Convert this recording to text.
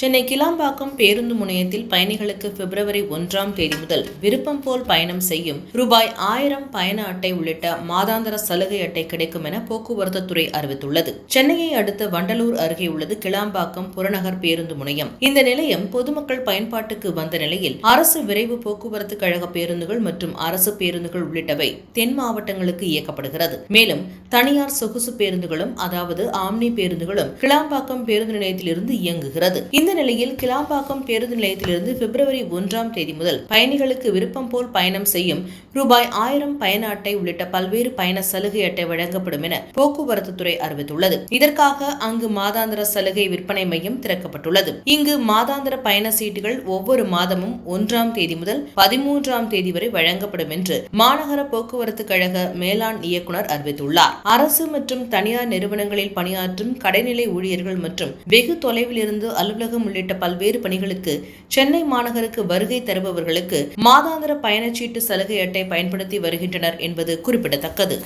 சென்னை கிளாம்பாக்கம் பேருந்து முனையத்தில் பயணிகளுக்கு பிப்ரவரி ஒன்றாம் தேதி முதல் விருப்பம் போல் பயணம் செய்யும் ரூபாய் ஆயிரம் பயண அட்டை உள்ளிட்ட மாதாந்திர சலுகை அட்டை கிடைக்கும் என போக்குவரத்து துறை அறிவித்துள்ளது. சென்னையை அடுத்த வண்டலூர் அருகே உள்ளது கிளாம்பாக்கம் புறநகர் பேருந்து முனையம். இந்த நிலையம் பொதுமக்கள் பயன்பாட்டுக்கு வந்த நிலையில் அரசு விரைவு போக்குவரத்து கழக பேருந்துகள் மற்றும் அரசு பேருந்துகள் உள்ளிட்டவை தென் மாவட்டங்களுக்கு இயக்கப்படுகிறது. மேலும் தனியார் சொகுசு பேருந்துகளும் அதாவது ஆம்னி பேருந்துகளும் கிளாம்பாக்கம் பேருந்து நிலையத்திலிருந்து இயங்குகிறது. இந்த நிலையில் கிளாம்பாக்கம் பேருந்து நிலையத்திலிருந்து பிப்ரவரி ஒன்றாம் தேதி முதல் பயணிகளுக்கு விருப்பம் போல் பயணம் செய்யும் ரூபாய் ஆயிரம் பயண அட்டை உள்ளிட்ட பல்வேறு பயண சலுகை அட்டை வழங்கப்படும் என போக்குவரத்து துறை அறிவித்துள்ளது. இதற்காக அங்கு மாதாந்திர சலுகை விற்பனை மையம் திறக்கப்பட்டுள்ளது. இங்கு மாதாந்திர பயண சீட்டுகள் ஒவ்வொரு மாதமும் ஒன்றாம் தேதி முதல் பதிமூன்றாம் தேதி வரை வழங்கப்படும் என்று மாநகர போக்குவரத்து கழக மேலாண் இயக்குநர் அறிவித்துள்ளார். அரசு மற்றும் தனியார் நிறுவனங்களில் பணியாற்றும் கடைநிலை ஊழியர்கள் மற்றும் வெகு தொலைவில் இருந்து அலுவலக அலுவலகம் உள்ளிட்ட பல்வேறு பணிகளுக்கு சென்னை மாநகருக்கு வருகை தருபவர்களுக்கு மாதாந்திர பயணச்சீட்டு சலுகை அட்டை பயன்படுத்தி வருகின்றனர் என்பது குறிப்பிடத்தக்கது.